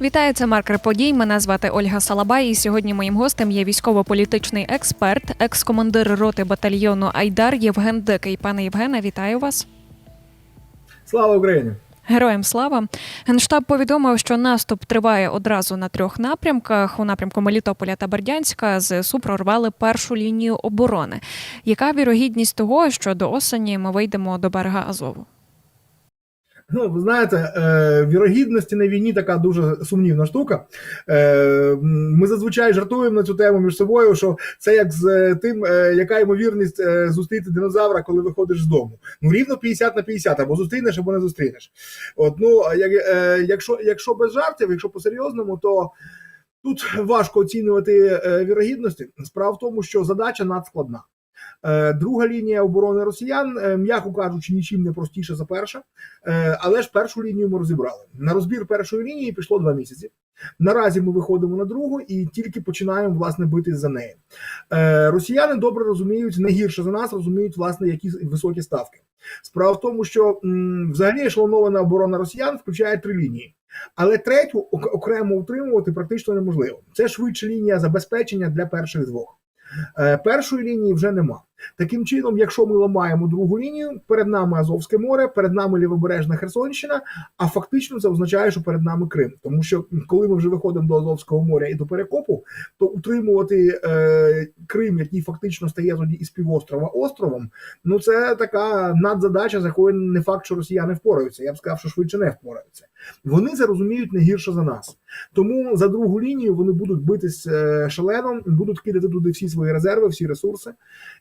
Вітаю, це маркер подій. Мене звати Ольга Салабай. І сьогодні моїм гостем є військово-політичний експерт, екс-командир роти батальйону Айдар Євген Дикий. Пане Євгене, вітаю вас. Слава Україні! Героям слава. Генштаб повідомив, що наступ триває одразу на трьох напрямках. У напрямку Мелітополя та Бердянська ЗСУ прорвали першу лінію оборони. Яка вірогідність того, що до осені ми вийдемо до берега Азову? Ну, ви знаєте, е, вірогідності на війні така дуже сумнівна штука. Е, Ми зазвичай жартуємо на цю тему між собою, що це як з е, тим, е, яка ймовірність е, зустріти динозавра, коли виходиш з дому. Ну, рівно 50 на 50, або зустрінеш, або не зустрінеш. От, ну, як, е, якщо, якщо без жартів, якщо по-серйозному, то тут важко оцінювати е, вірогідності. Справа в тому, що задача надскладна. Е, Друга лінія оборони росіян, е, м'яко кажучи, нічим не простіша за перша. Е, Але ж першу лінію ми розібрали. На розбір першої лінії пішло два місяці. Наразі ми виходимо на другу і тільки починаємо власне битись за неї. Росіяни добре розуміють, не гірше за нас, розуміють власне які високі ставки. Справа в тому, що взагалі ешелонована оборона росіян включає три лінії. Але третю окремо утримувати практично неможливо. Це швидше лінія забезпечення для перших двох. Е, Першої лінії вже нема. Таким чином, якщо ми ламаємо другу лінію, перед нами Азовське море, перед нами лівобережна Херсонщина, а фактично це означає, що перед нами Крим. Тому що коли ми вже виходимо до Азовського моря і до перекопу, то утримувати е, Крим, який фактично стає тоді із півострова островом, ну це така надзадача, з якою не факт, що росіяни впораються. Я б сказав, що швидше не впораються. Вони це розуміють не гірше за нас. Тому за другу лінію вони будуть битись е, шалено, будуть кидати туди всі свої резерви, всі ресурси.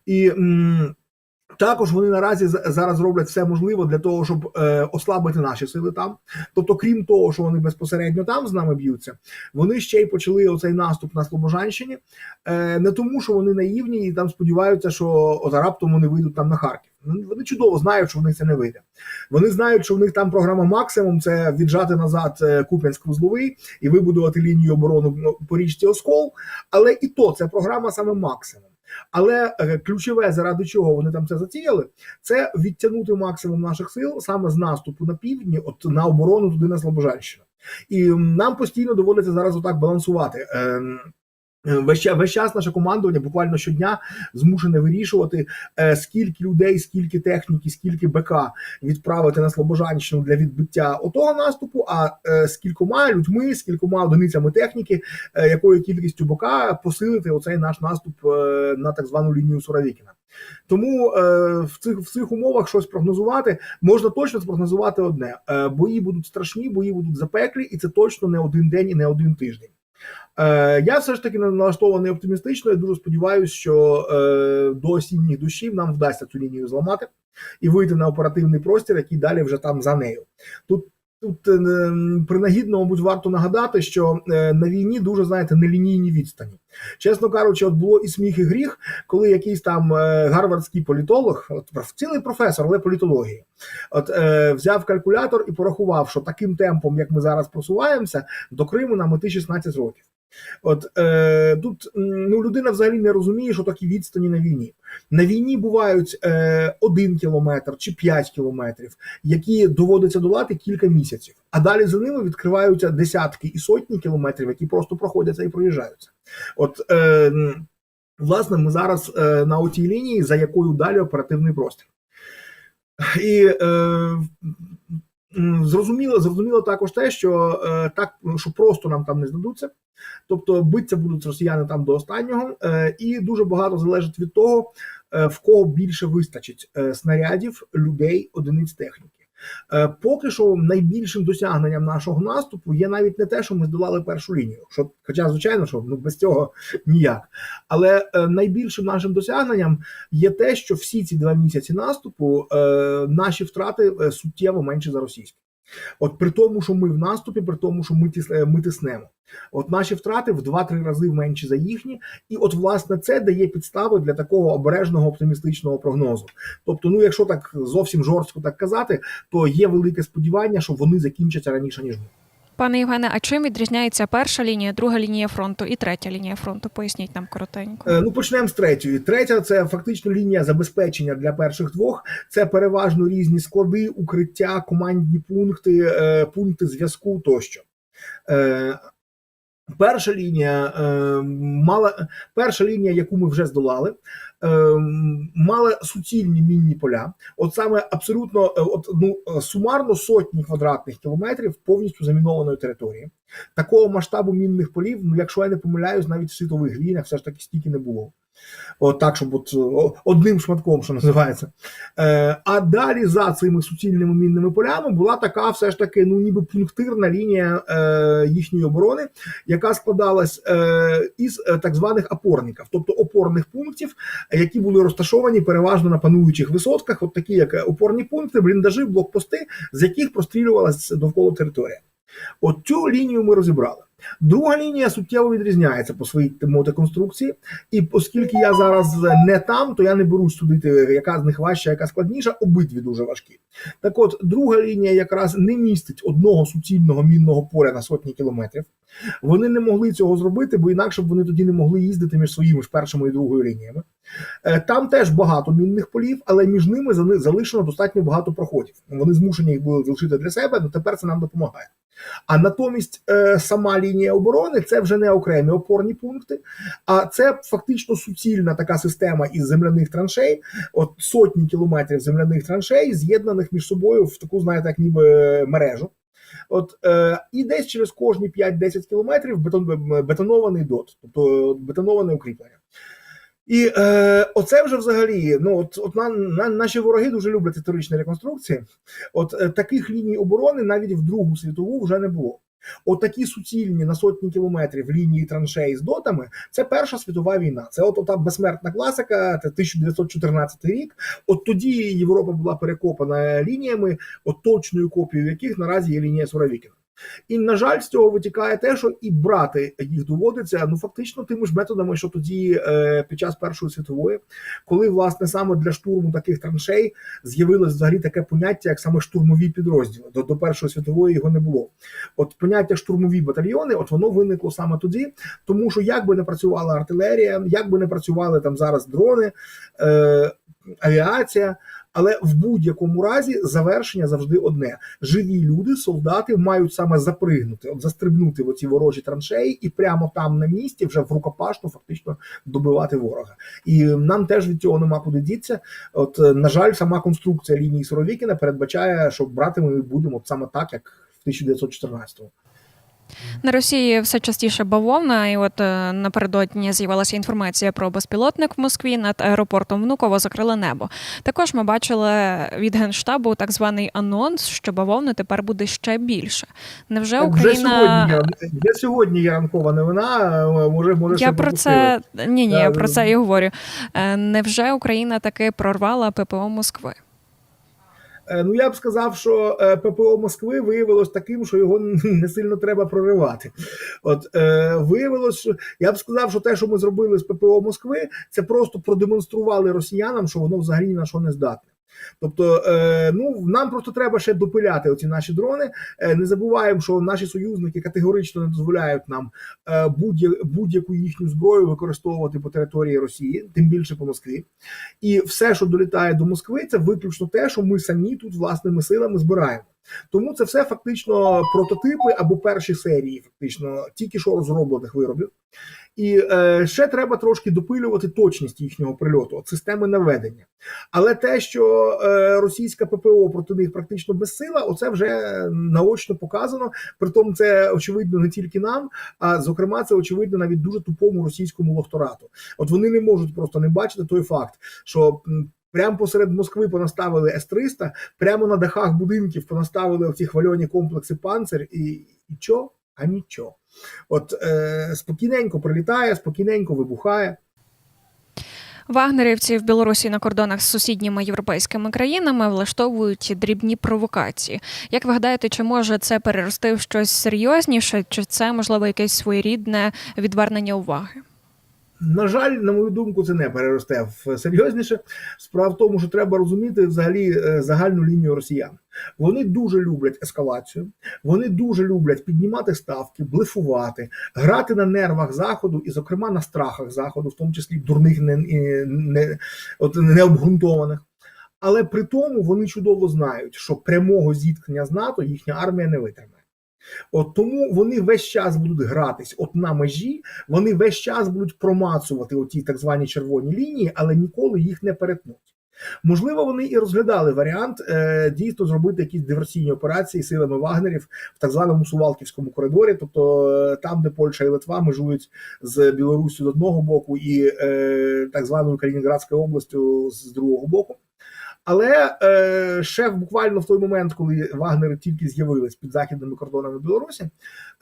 І м, також вони наразі зараз роблять все можливе для того, щоб е, ослабити наші сили там. Тобто, крім того, що вони безпосередньо там з нами б'ються, вони ще й почали оцей наступ на Слобожанщині. Е, не тому, що вони наївні і там сподіваються, що от раптом вони вийдуть там на Харків. Ну, Вони чудово знають, що в них це не вийде. Вони знають, що в них там програма максимум це віджати назад е, Куп'янськ-Вузловий і вибудувати лінію оборони ну, по річці Оскол. Але і то це програма саме максимум. Але е, ключове, заради чого вони там це затіяли, це відтягнути максимум наших сил саме з наступу на півдні, от на оборону туди на Слобожанщину. І нам постійно доводиться зараз отак балансувати. Е, Весь весь час наше командування буквально щодня змушене вирішувати, е, скільки людей, скільки техніки, скільки БК відправити на Слобожанщину для відбиття отого наступу, а е, скількома людьми, скількома одиницями техніки, якою кількістю БК посилити оцей наш наступ на так звану лінію Суровікіна. Тому в цих в цих умовах щось прогнозувати можна точно спрогнозувати одне: бої будуть страшні, бої будуть запеклі, і це точно не один день і не один тиждень. Е, я все ж таки налаштований оптимістично. Я дуже сподіваюся, що е, до осінніх дощів нам вдасться цю лінію зламати і вийти на оперативний простір, який далі вже там за нею. Тут тут е, принагідно, мабуть, варто нагадати, що е, на війні дуже знаєте нелінійні відстані. Чесно кажучи, от було і сміх, і гріх, коли якийсь там е, гарвардський політолог, от цілий професор, але політології, от е, взяв калькулятор і порахував, що таким темпом, як ми зараз просуваємося, до Криму нам іти 16 років. От е, тут ну людина взагалі не розуміє, що такі відстані на війні. На війні бувають е, один кілометр чи п'ять кілометрів, які доводиться долати кілька місяців. А далі за ними відкриваються десятки і сотні кілометрів, які просто проходяться і проїжджаються. От е, власне, ми зараз е, на отій лінії, за якою далі оперативний простір. І е, зрозуміло, зрозуміло також те, що е, так що просто нам там не здадуться. Тобто битися будуть росіяни там до останнього, е, і дуже багато залежить від того, е, в кого більше вистачить снарядів, людей, одиниць техніки. Е, Поки що найбільшим досягненням нашого наступу є навіть не те, що ми здолали першу лінію. Що, хоча, звичайно, що ну без цього ніяк. Але е, найбільшим нашим досягненням є те, що всі ці два місяці наступу е, наші втрати суттєво менші за російські. От при тому, що ми в наступі, при тому, що ми тіс, е, ми тиснемо. От наші втрати в 2-3 рази менші за їхні, і от власне це дає підстави для такого обережного оптимістичного прогнозу. Тобто, ну якщо так зовсім жорстко так казати, то є велике сподівання, що вони закінчаться раніше ніж ми. Пане Євгене, а чим відрізняється перша лінія, друга лінія фронту і третя лінія фронту? Поясніть нам коротенько. Е, Ну, почнемо з третьої. Третя це фактично лінія забезпечення для перших двох. Це переважно різні склади, укриття, командні пункти, е, пункти зв'язку тощо. Перша лінія е, мала перша лінія, яку ми вже здолали, е, мала суцільні мінні поля. От саме абсолютно, е, от ну сумарно сотні квадратних кілометрів повністю замінованої території. Такого масштабу мінних полів, ну якщо я не помиляюсь, навіть в світових війнах все ж таки стільки не було. От так, щоб от одним шматком, що називається. Е, а далі за цими суцільними мінними полями була така, все ж таки, ну ніби пунктирна лінія е, їхньої оборони, яка складалась е, із е, так званих опорників, тобто опорних пунктів, які були розташовані переважно на пануючих висотках, от такі як опорні пункти, бліндажі, блокпости, з яких прострілювалася довкола територія. От цю лінію ми розібрали. Друга лінія суттєво відрізняється по своїй мотоконструкції, і оскільки я зараз не там, то я не берусь судити, яка з них важча, яка складніша, обидві дуже важкі. Так от, друга лінія якраз не містить одного суцільного мінного поля на сотні кілометрів. Вони не могли цього зробити, бо інакше б вони тоді не могли їздити між своїми ж першими і другою лініями. Е, Там теж багато мінних полів, але між ними залишено достатньо багато проходів. Вони змушені їх були залишити для себе, але тепер це нам допомагає. А натомість е, сама лінія оборони це вже не окремі опорні пункти, а це фактично суцільна така система із земляних траншей, от сотні кілометрів земляних траншей, з'єднаних між собою в таку, знаєте, як ніби мережу. От е, і десь через кожні 5-10 кілометрів бетон, бетонований дот, тобто бетоноване укріплення. І е, оце вже взагалі, ну от, от на, на, наші вороги дуже люблять історичні реконструкції. От е, таких ліній оборони навіть в Другу світову вже не було. От такі суцільні на сотні кілометрів лінії траншей з дотами це Перша світова війна. Це от та безсмертна класика, це 1914 рік. От тоді Європа була перекопана лініями, от точною копією яких наразі є лінія Суровікіна. І на жаль, з цього витікає те, що і брати їх доводиться ну фактично тими ж методами, що тоді е, під час Першої світової, коли власне саме для штурму таких траншей з'явилось взагалі таке поняття, як саме штурмові підрозділи. До, до Першої світової його не було. От поняття штурмові батальйони, от воно виникло саме тоді, тому що як би не працювала артилерія, як би не працювали там зараз дрони, е, авіація. Але в будь-якому разі завершення завжди одне: живі люди, солдати мають саме запригнути, от застрибнути в оці ворожі траншеї, і прямо там на місці вже в рукопашну фактично добивати ворога. І нам теж від цього нема куди дітися. От е, на жаль, сама конструкція лінії Суровікіна передбачає, що брати ми будемо саме так, як в 1914-му. На Росії все частіше бавовна, і от е, напередодні з'явилася інформація про безпілотник в Москві над аеропортом Внуково закрили небо. Також ми бачили від генштабу так званий анонс, що бавовни тепер буде ще більше. Невже Так, Вже Україна сьогодні, вже сьогодні є ранкова новина. е, Може, може я про це ні, ні, я про це і говорю. Е, Невже Україна таки прорвала ППО Москви? Е, Ну я б сказав, що е, ППО Москви виявилось таким, що його не сильно треба проривати. От е, виявилось, я б сказав, що те, що ми зробили з ППО Москви, це просто продемонстрували росіянам, що воно взагалі на що не здатне. Тобто, е, ну нам просто треба ще допиляти оці наші дрони. Е, не забуваємо, що наші союзники категорично не дозволяють нам е, будь- будь-яку їхню зброю використовувати по території Росії, тим більше по Москві. І все, що долітає до Москви, це виключно те, що ми самі тут власними силами збираємо. Тому це все фактично прототипи або перші серії, фактично тільки що розроблених виробів. І е, ще треба трошки допилювати точність їхнього прильоту, от системи наведення. Але те, що е, російська ППО проти них практично безсила, оце вже наочно показано. Притом це очевидно не тільки нам, а зокрема, це очевидно навіть дуже тупому російському лохторату. От вони не можуть просто не бачити той факт, що прямо посеред Москви понаставили С-300, прямо на дахах будинків понаставили ці хвальоні комплекси панцир, і, і чо? А нічого. От е, спокійненько прилітає, спокійненько вибухає. Вагнерівці в Білорусі на кордонах з сусідніми європейськими країнами влаштовують дрібні провокації. Як ви гадаєте, чи може це перерости в щось серйозніше, чи це можливо якесь своєрідне відвернення уваги? На жаль, на мою думку, це не переросте в серйозніше. Справа в тому, що треба розуміти взагалі е, загальну лінію росіян. Вони дуже люблять ескалацію, вони дуже люблять піднімати ставки, блефувати, грати на нервах заходу і, зокрема, на страхах заходу, в тому числі дурних не, не, от, необґрунтованих. Але при тому вони чудово знають, що прямого зіткнення з НАТО їхня армія не витримає. От тому вони весь час будуть гратись от на межі, вони весь час будуть промацувати оті так звані червоні лінії, але ніколи їх не перетнуть. Можливо, вони і розглядали варіант е, дійсно зробити якісь диверсійні операції силами вагнерів в так званому Сувалківському коридорі, тобто е, там, де Польща і Литва межують з Білоруссю з одного боку і е, так званою Калінінградською областю з другого боку. Але е, шеф буквально в той момент, коли Вагнери тільки з'явились під західними кордонами Білорусі,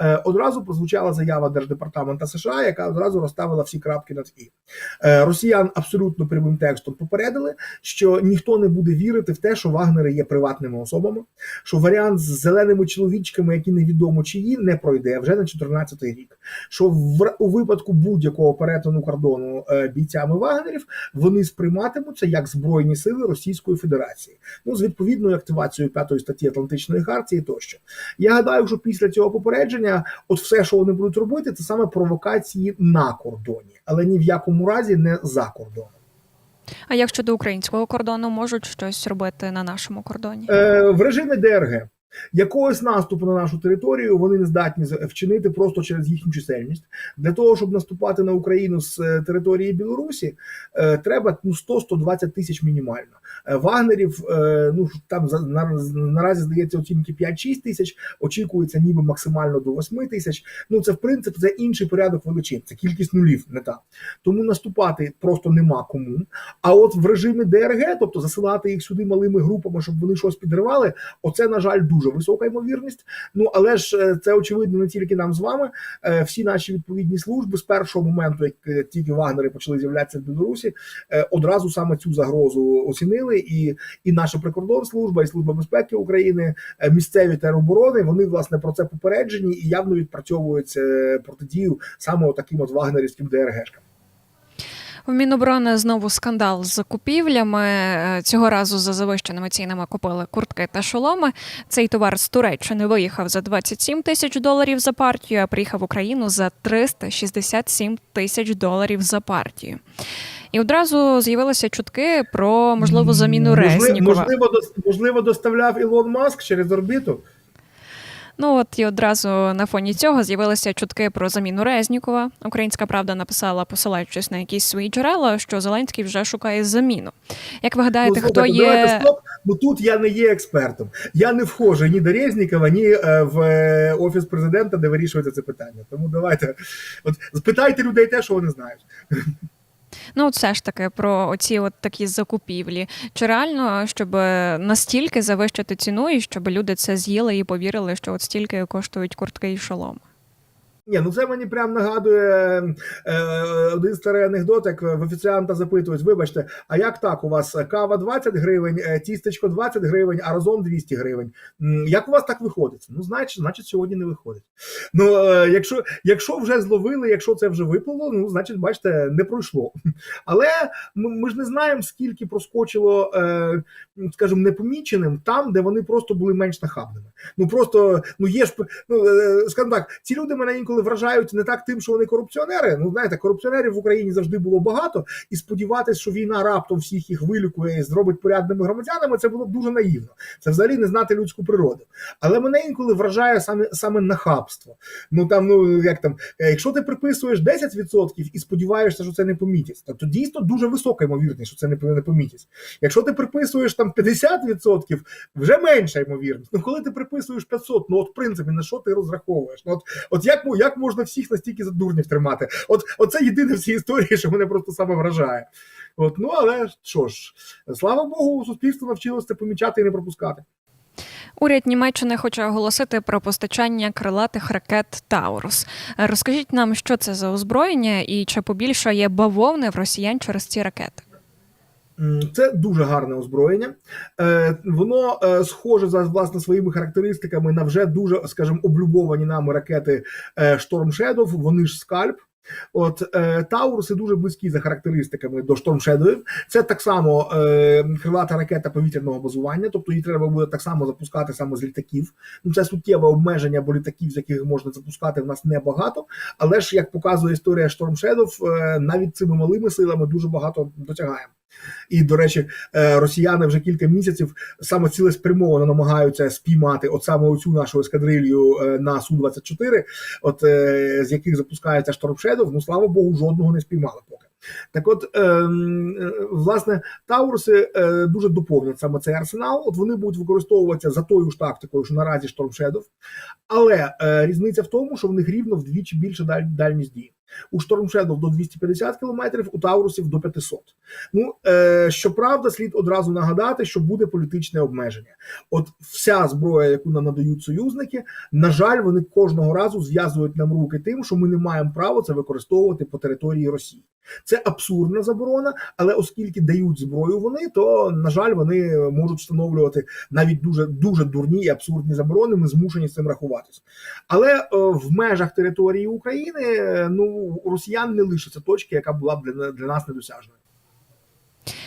е, одразу прозвучала заява Держдепартамента США, яка одразу розставила всі крапки над і. Е, росіян абсолютно прямим текстом попередили, що ніхто не буде вірити в те, що Вагнери є приватними особами, що варіант з зеленими чоловічками, які невідомо чиї, не пройде вже на 14 рік. Що в у випадку будь-якого перетину кордону е, бійцями Вагнерів вони сприйматимуться як збройні сили Російської Федерації, ну з відповідною активацією п'ятої статті Атлантичної хартії тощо. Я гадаю, що після цього попередження, от все, що вони будуть робити, це саме провокації на кордоні, але ні в якому разі не за кордоном. А як щодо українського кордону, можуть щось робити на нашому кордоні? Е, в режимі ДРГ. Якогось наступу на нашу територію вони не здатні вчинити просто через їхню чисельність. Для того, щоб наступати на Україну з е, території Білорусі, е, треба ну 100-120 тисяч мінімально. Е, Вагнерів, ну там наразі здається оцінки 5-6 тисяч, очікується ніби максимально до 8 тисяч. Ну це в принципі це інший порядок величин, це кількість нулів, не та. Тому наступати просто нема кому. А от в режимі ДРГ, тобто засилати їх сюди малими групами, щоб вони щось підривали, оце, на жаль, дуже висока ймовірність. Ну але ж е, це очевидно не тільки нам з вами. Е, Всі наші відповідні служби з першого моменту, як е, тільки вагнери почали з'являтися в Білорусі, одразу саме цю загрозу оцінили. І, і наша прикордонслужба, і служба безпеки України, місцеві тероборони, вони власне про це попереджені і явно відпрацьовують протидію саме таким от вагнерівським ДРГшкам. В Міноборони знову скандал з закупівлями. Е, Цього разу за завищеними цінами купили куртки та шоломи. Цей товар з Туреччини виїхав за 27 тисяч доларів за партію, а приїхав в Україну за 367 тисяч доларів за партію. І одразу з'явилися чутки про можливу заміну Резнікова. Можливо, можливо, доставляв Ілон Маск через орбіту. Ну от і одразу на фоні цього з'явилися чутки про заміну Резнікова. Українська правда написала, посилаючись на якісь свої джерела, що Зеленський вже шукає заміну. Як ви гадаєте, ну, хто є давайте стоп. Ну тут я не є експертом. Я не вхожу ні до Резнікова, ні е, в е, офіс президента, де вирішується це питання. Тому давайте от спитайте людей те, що вони знають. Ну от все ж таки про оці от такі закупівлі? Чи реально, щоб настільки завищити ціну, і щоб люди це з'їли і повірили, що от стільки коштують куртки і шолом? Ні, ну це мені прям нагадує е, один старий анекдот, як в офіціанта запитують: вибачте, а як так? У вас кава 20 гривень, е, тістечко 20 гривень, а разом 200 гривень. Як у вас так виходить? Ну, значить, значить, сьогодні не виходить. Ну, е, якщо, якщо вже зловили, якщо це вже виплило, ну значить, бачите, не пройшло. Але ми, ми ж не знаємо, скільки проскочило, е, скажімо, непоміченим там, де вони просто були менш нахабними. Ну просто ну є ж ну е, скажімо так, ці люди мене інколи вражають не так тим, що вони корупціонери. Ну знаєте, корупціонерів в Україні завжди було багато, і сподіватися, що війна раптом всіх їх вилікує і зробить порядними громадянами, це було б дуже наївно. Це взагалі не знати людську природу. Але мене інколи вражає саме саме нахабство. Ну там, ну як там, е, якщо ти приписуєш 10% і сподіваєшся, що це не помітять, то дійсно дуже висока ймовірність, що це не не помітять. Якщо ти приписуєш там 50%, вже менша ймовірність. Ну коли ти приписуєш 500, ну от в принципі на що ти розраховуєш? Ну от, от як, як можна всіх настільки за дурнів тримати? От, от це єдине в цій історії, що мене просто саме вражає. От, ну але що ж, слава Богу, суспільство навчилося це помічати і не пропускати. Уряд Німеччини хоче оголосити про постачання крилатих ракет Таурус. Розкажіть нам, що це за озброєння і чи побільшає бавовни в росіян через ці ракети? Це дуже гарне озброєння. Е, Воно е, схоже за власне своїми характеристиками на вже дуже, скажімо, облюбовані нами ракети е, Storm Shadow, Вони ж скальп. От Тауруси дуже близькі за характеристиками до штормшедовів. Це так само крилата ракета повітряного базування, тобто її треба буде так само запускати саме з літаків. Ну це суттєве обмеження, бо літаків, з яких можна запускати, в нас небагато. Але ж як показує історія Shadow, е, навіть цими малими силами дуже багато досягаємо. І, до речі, е, росіяни вже кілька місяців саме цілеспрямовано намагаються спіймати от саме оцю нашу ескадрилью е, на Су-24, от е, з яких запускається Shadow, ну слава Богу, жодного не спіймали поки. Так от, е, м, е, власне, Тауруси е, дуже доповнять саме цей арсенал. От вони будуть використовуватися за тою ж тактикою, що наразі Shadow. Але різниця в тому, що в них рівно вдвічі більша даль, дальність дії. У Shadow до 250 км, у Таурусів до 500. Ну, е, щоправда, слід одразу нагадати, що буде політичне обмеження. От вся зброя, яку нам надають союзники, на жаль, вони кожного разу зв'язують нам руки тим, що ми не маємо права це використовувати по території Росії. Це абсурдна заборона, але оскільки дають зброю вони, то на жаль, вони можуть встановлювати навіть дуже дуже дурні і абсурдні заборони. Ми змушені з цим рахуватися. Але е, в межах території України е, ну у росіян не лишиться точки, яка була б для, для нас недосяжною.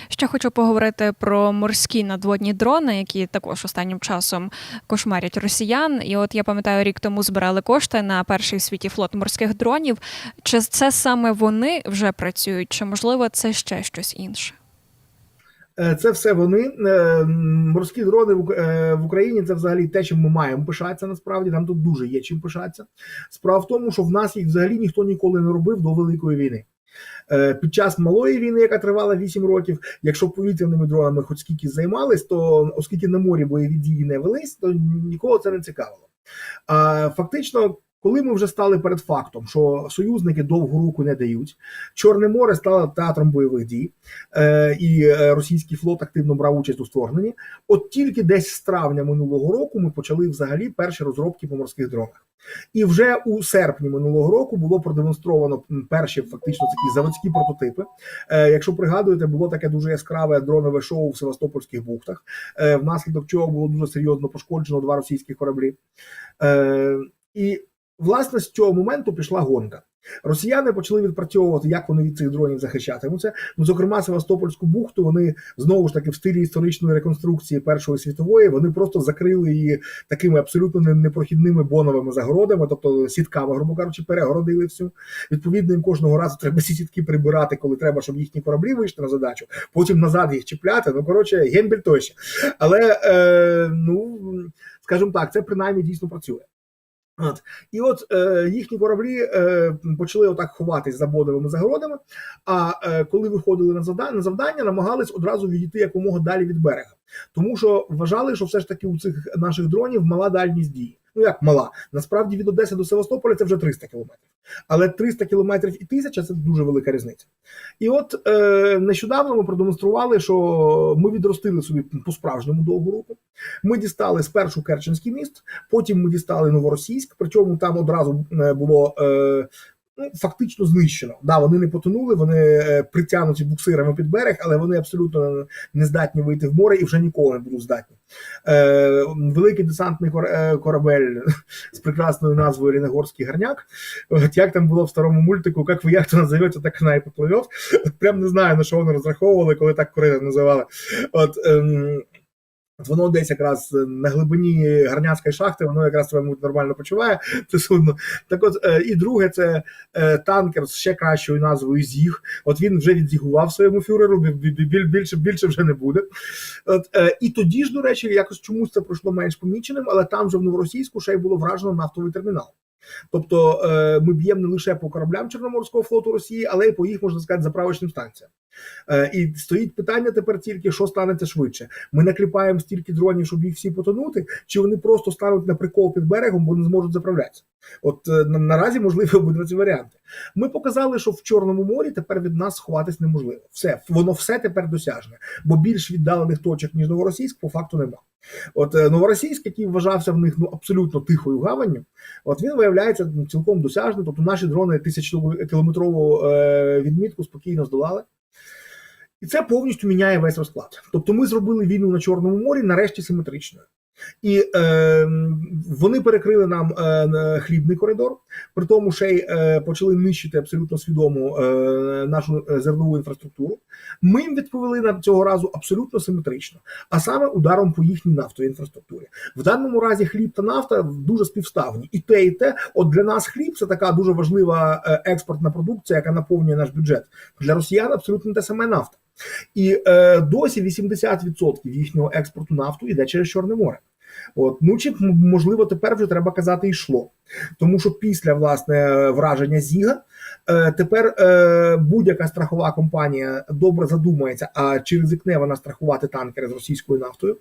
Ще хочу поговорити про морські надводні дрони, які також останнім часом кошмарять росіян. І от я пам'ятаю, рік тому збирали кошти на перший в світі флот морських дронів. Чи це саме вони вже працюють, чи можливо це ще щось інше? Е, Це все вони Е, морські дрони е, в Україні. Це взагалі те, чим ми маємо пишатися. Насправді нам тут дуже є чим пишатися. Справа в тому, що в нас їх взагалі ніхто ніколи не робив до великої війни. Під час малої війни, яка тривала 8 років, якщо повітряними дронами хоч скільки займались, то оскільки на морі бойові дії не велись, то нікого це не цікавило. А фактично, коли ми вже стали перед фактом, що союзники довгу руку не дають, Чорне море стало театром бойових дій, е, і е, російський флот активно брав участь у створенні. От тільки десь з травня минулого року ми почали взагалі перші розробки по морських дронах. І вже у серпні минулого року було продемонстровано перші фактично такі заводські прототипи. Е, якщо пригадуєте, було таке дуже яскраве дронове шоу в Севастопольських бухтах, внаслідок чого було дуже серйозно пошкоджено два російські кораблі. І власне з цього моменту пішла гонка. Росіяни почали відпрацьовувати, як вони від цих дронів захищатимуться. Ну, зокрема, Севастопольську бухту вони знову ж таки в стилі історичної реконструкції Першої світової вони просто закрили її такими абсолютно непрохідними боновими загородами, тобто сітками, грубо кажучи, перегородили всю. Відповідно, їм кожного разу треба ці сітки прибирати, коли треба, щоб їхні кораблі вийшли на задачу. Потім назад їх чіпляти. Ну коротше, гембель тощо. Але е, ну скажімо так, це принаймні дійсно працює. От. І от е, їхні кораблі е, почали отак ховатись за бодовими загородами. А е, коли виходили на завдання, на завдання, намагались одразу відійти якомога далі від берега, тому що вважали, що все ж таки у цих наших дронів мала дальність дії. Ну як мала? Насправді від Одеси до Севастополя це вже 300 кілометрів. Але 300 кілометрів і тисяча – це дуже велика різниця. І от е, нещодавно ми продемонстрували, що ми відростили собі по справжньому довгу руку. Ми дістали спершу Керченський міст, потім ми дістали Новоросійськ, причому там одразу е, було. Е, Ну, фактично знищено. Да, вони не потонули, вони е, притягнуті буксирами під берег, але вони абсолютно не здатні вийти в море і вже ніколи не будуть здатні. Е, великий десантний кор- е, корабель з прекрасною назвою Ріногорський гарняк. От як там було в старому мультику, як ви яхту назовете, так вона і попливе. От Прям не знаю, на що вони розраховували, коли так корито називали. От, От Воно десь якраз на глибині гарняцької шахти, воно якраз себе нормально почуває. Це судно. Так от, е, і друге, це е, танкер з ще кращою назвою Зіг. От він вже відзігував своєму фюреру, бі- бі- бі- більше більше вже не буде. От, е, і тоді ж, до речі, якось чомусь це пройшло менш поміченим, але там же в Новоросійську ще й було вражено нафтовий термінал. Тобто е, ми б'ємо не лише по кораблям Чорноморського флоту Росії, але й по їх, можна сказати, заправочним станціям. Е, і стоїть питання тепер тільки, що станеться швидше. Ми накліпаємо стільки дронів, щоб їх всі потонути, чи вони просто стануть на прикол під берегом, бо не зможуть заправлятися. От е, наразі можливі обидва ці варіанти. Ми показали, що в Чорному морі тепер від нас сховатись неможливо. Все, воно все тепер досяжне, бо більш віддалених точок, ніж Новоросійськ, по факту нема. От е, Новоросійськ, який вважався в них ну абсолютно тихою гаванню, от він виявляється ну, цілком досяжним. Тобто наші дрони тисячокілометрову е, відмітку спокійно здолали. І це повністю міняє весь розклад. Тобто, ми зробили війну на Чорному морі нарешті симетричною. І е, вони перекрили нам е, хлібний коридор, при тому ще й е, почали нищити абсолютно свідомо е, нашу е, зернову інфраструктуру. Ми їм відповіли на цього разу абсолютно симетрично, а саме ударом по їхній нафтовій інфраструктурі. В даному разі хліб та нафта дуже співставні. І те, і те, от для нас хліб це така дуже важлива е, експортна продукція, яка наповнює наш бюджет. Для росіян абсолютно те саме нафта. І е, досі 80% їхнього експорту нафту йде через Чорне море. От ну чи можливо тепер вже треба казати йшло, тому що після власне враження Зіга тепер е, будь-яка страхова компанія добре задумається, а чи ризикне вона страхувати танкери з російською нафтою.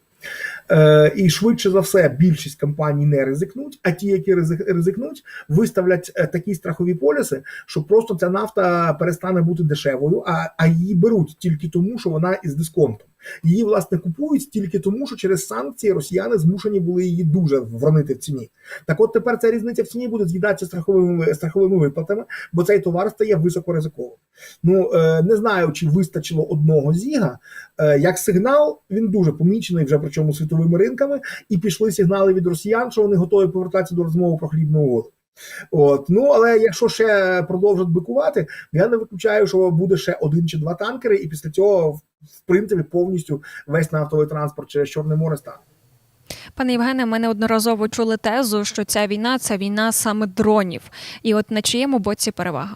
Е, і швидше за все більшість компаній не ризикнуть, а ті, які ризик- ризикнуть, виставлять е, такі страхові поліси, що просто ця нафта перестане бути дешевою, а її беруть тільки тому, що вона із дисконтом. Її власне купують тільки тому, що через санкції росіяни змушені були її дуже вронити в ціні. Так, от тепер ця різниця в ціні буде з'їдатися страховими страховими виплатами, бо цей товар стає високоризиковим. Ну е, не знаю, чи вистачило одного зіга. Е, як сигнал, він дуже помічений вже причому світовими ринками, і пішли сигнали від росіян, що вони готові повертатися до розмови про хлібну угоду. От ну але якщо ще продовжать бикувати, я не виключаю, що буде ще один чи два танкери, і після цього в принципі повністю весь нафтовий транспорт через Чорне море стане. Пане Євгене, ми неодноразово чули тезу, що ця війна це війна саме дронів. І от на чиєму боці перевага?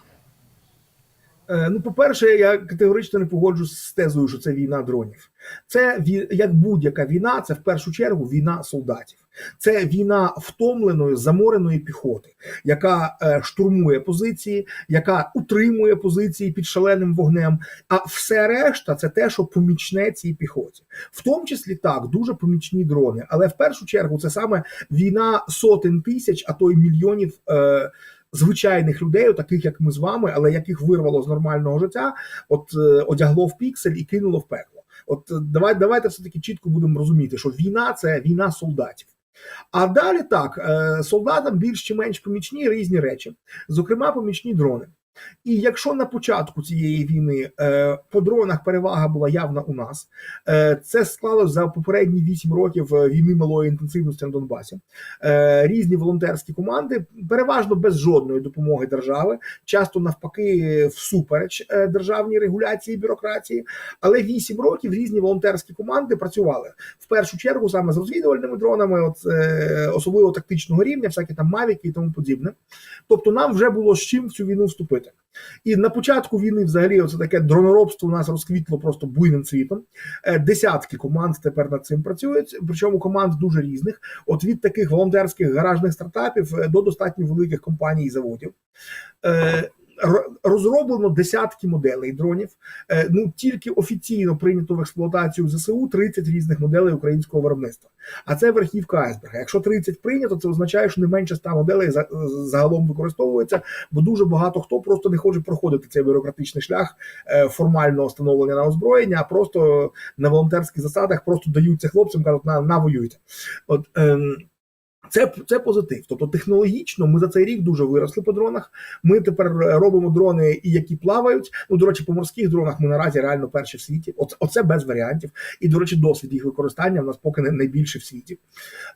Е, Ну, по-перше, я категорично не погоджуюсь з тезою, що це війна дронів. Це як будь-яка війна, це в першу чергу війна солдатів. Це війна втомленої, замореної піхоти, яка е, штурмує позиції, яка утримує позиції під шаленим вогнем. А все решта це те, що помічне цій піхоті, в тому числі так, дуже помічні дрони. Але в першу чергу це саме війна сотень тисяч, а то й мільйонів. Е, Звичайних людей, таких як ми з вами, але яких вирвало з нормального життя, от е, одягло в піксель і кинуло в пекло. От е, давай, давайте все таки чітко будемо розуміти, що війна це війна солдатів. А далі так, е, солдатам більш чи менш помічні різні речі, зокрема, помічні дрони. І якщо на початку цієї війни е, по дронах перевага була явна у нас, е, це склалось за попередні 8 років е, війни малої інтенсивності на Донбасі. Е, різні волонтерські команди, переважно без жодної допомоги держави, часто навпаки, всупереч е, державній регуляції бюрократії. Але 8 років різні волонтерські команди працювали в першу чергу саме з розвідувальними дронами, от е, особливо тактичного рівня, всякі там мавіки і тому подібне. Тобто, нам вже було з чим в цю війну вступити. І на початку війни, взагалі, оце таке дроноробство у нас розквітло просто буйним цвітом. Е, Десятки команд тепер над цим працюють. Причому команд дуже різних. От від таких волонтерських гаражних стартапів е, до достатньо великих компаній і заводів. Розроблено десятки моделей дронів. Е, Ну тільки офіційно прийнято в експлуатацію ЗСУ 30 різних моделей українського виробництва. А це верхівка айсберга. Якщо 30 прийнято, це означає, що не менше 100 моделей за- загалом використовується, бо дуже багато хто просто не хоче проходити цей бюрократичний шлях е, формального встановлення на озброєння, а просто на волонтерських засадах просто дають це хлопцям, кажуть, на, на воюйте. От ем, це, це позитив. Тобто технологічно ми за цей рік дуже виросли по дронах. Ми тепер е, робимо дрони, які плавають. Ну, до речі, по морських дронах ми наразі реально перші в світі. Оце без варіантів. І, до речі, досвід їх використання в нас поки не найбільше в світі.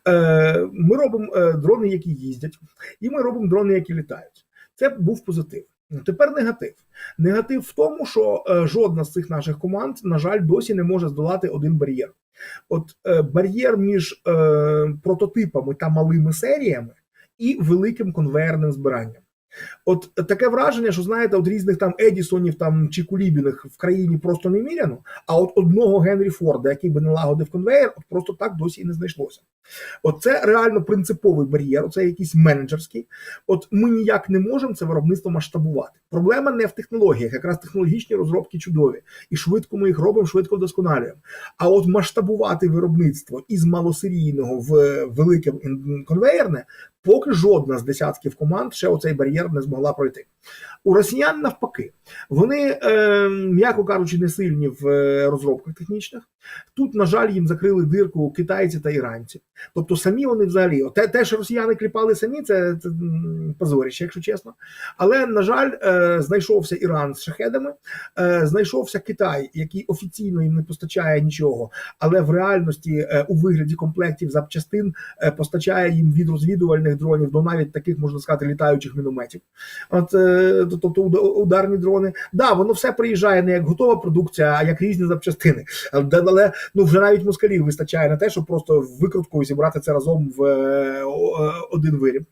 Е, ми робимо е, дрони, які їздять, і ми робимо дрони, які літають. Це був позитив. Тепер негатив. Негатив в тому, що е, жодна з цих наших команд, на жаль, досі не може здолати один бар'єр. От е, бар'єр між е, прототипами та малими серіями і великим конвейерним збиранням. От таке враження, що знаєте, от різних там Едісонів там чи Кулібіних в країні просто не міряно, а от одного Генрі Форда, який би налагодив конвейер, от просто так досі і не знайшлося. От це реально принциповий бар'єр, це якийсь менеджерський. От ми ніяк не можемо це виробництво масштабувати. Проблема не в технологіях, якраз технологічні розробки чудові, і швидко ми їх робимо, швидко вдосконалюємо. А от масштабувати виробництво із малосерійного в велике ін- конвейерне Поки жодна з десятків команд ще оцей бар'єр не змогла пройти. У росіян навпаки, вони, е, м'яко кажучи, не сильні в е, розробках технічних. Тут, на жаль, їм закрили дирку китайці та іранці. Тобто самі вони взагалі, те, те, що росіяни кліпали самі, це, це м, позорище, якщо чесно. Але, на жаль, е, знайшовся Іран з шахедами, е, знайшовся Китай, який офіційно їм не постачає нічого, але в реальності е, у вигляді комплектів запчастин постачає їм від розвідувальних дронів до навіть таких, можна сказати, літаючих мінометів. От, тобто ударні дрони. Да, воно все приїжджає не як готова продукція, а як різні запчастини. Але, ну вже навіть москалів вистачає на те, щоб просто викруткою зібрати це разом в е, е, один виріб.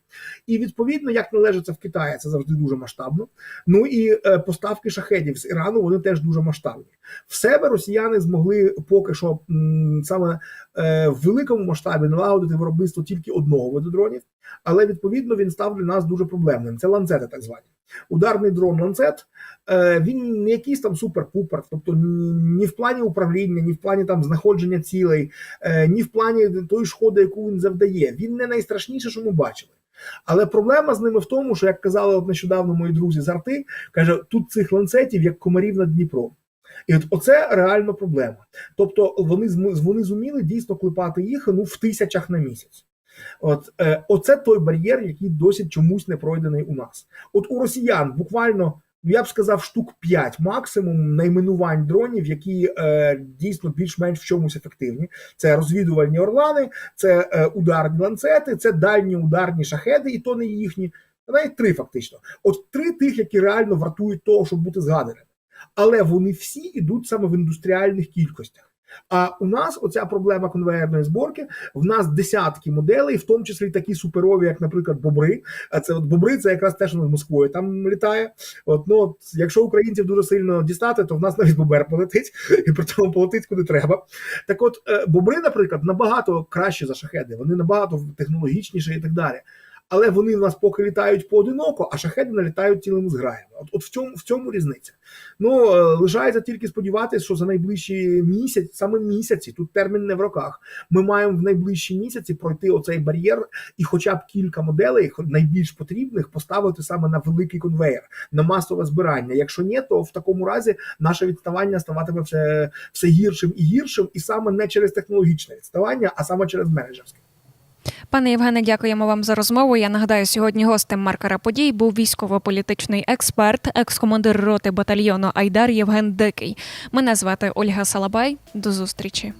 І відповідно, як належиться в Китаї, це завжди дуже масштабно. Ну і е, поставки шахедів з Ірану вони теж дуже масштабні. В себе росіяни змогли поки що саме е, в великому масштабі налагодити виробництво тільки одного виду дронів, але відповідно він став для нас дуже проблемним. Це ланцети, так звані. Ударний дрон ланцет. е, Він не якийсь там супер-пупер, тобто ні, в плані управління, ні в плані там знаходження цілей, ні в плані тої шкоди, яку він завдає. Він не найстрашніше, що ми бачили. Але проблема з ними в тому, що як казали от нещодавно мої друзі з арти, каже, тут цих ланцетів як комарів над Дніпром. І от оце реально проблема. Тобто вони вони зуміли дійсно клепати їх ну в тисячах на місяць. От е, оце той бар'єр, який досі чомусь не пройдений у нас. От у росіян буквально. Ну, я б сказав, штук 5 максимум найменувань дронів, які е, дійсно більш-менш в чомусь ефективні. Це розвідувальні орлани, це е, ударні ланцети, це дальні ударні шахеди, і то не їхні. Навіть три фактично. От три тих, які реально вартують того, щоб бути згаданими. Але вони всі йдуть саме в індустріальних кількостях. А у нас оця проблема конвеєрної зборки. В нас десятки моделей, в тому числі такі суперові, як, наприклад, бобри. А це от бобри, це якраз те, що над Москвою там літає. От ну от, якщо українців дуже сильно дістати, то в нас навіть бобер полетить, і при тому полетить куди треба. Так, от е, бобри, наприклад, набагато краще за шахеди, вони набагато технологічніші і так далі. Але вони в нас поки літають поодиноко, а шахеди налітають цілими зграями. От, от в цьому в цьому різниця. Ну е, лишається тільки сподіватися, що за найближчі місяць, саме місяці, тут термін не в роках. Ми маємо в найближчі місяці пройти оцей бар'єр і, хоча б кілька моделей, найбільш потрібних, поставити саме на великий конвейер, на масове збирання. Якщо ні, то в такому разі наше відставання ставатиме все, все гіршим і гіршим, і саме не через технологічне відставання, а саме через менеджерське. Пане Євгене, дякуємо вам за розмову. Я нагадаю, сьогодні гостем маркера подій був військово-політичний експерт, екс-командир роти батальйону Айдар Євген Дикий. Мене звати Ольга Салабай. До зустрічі.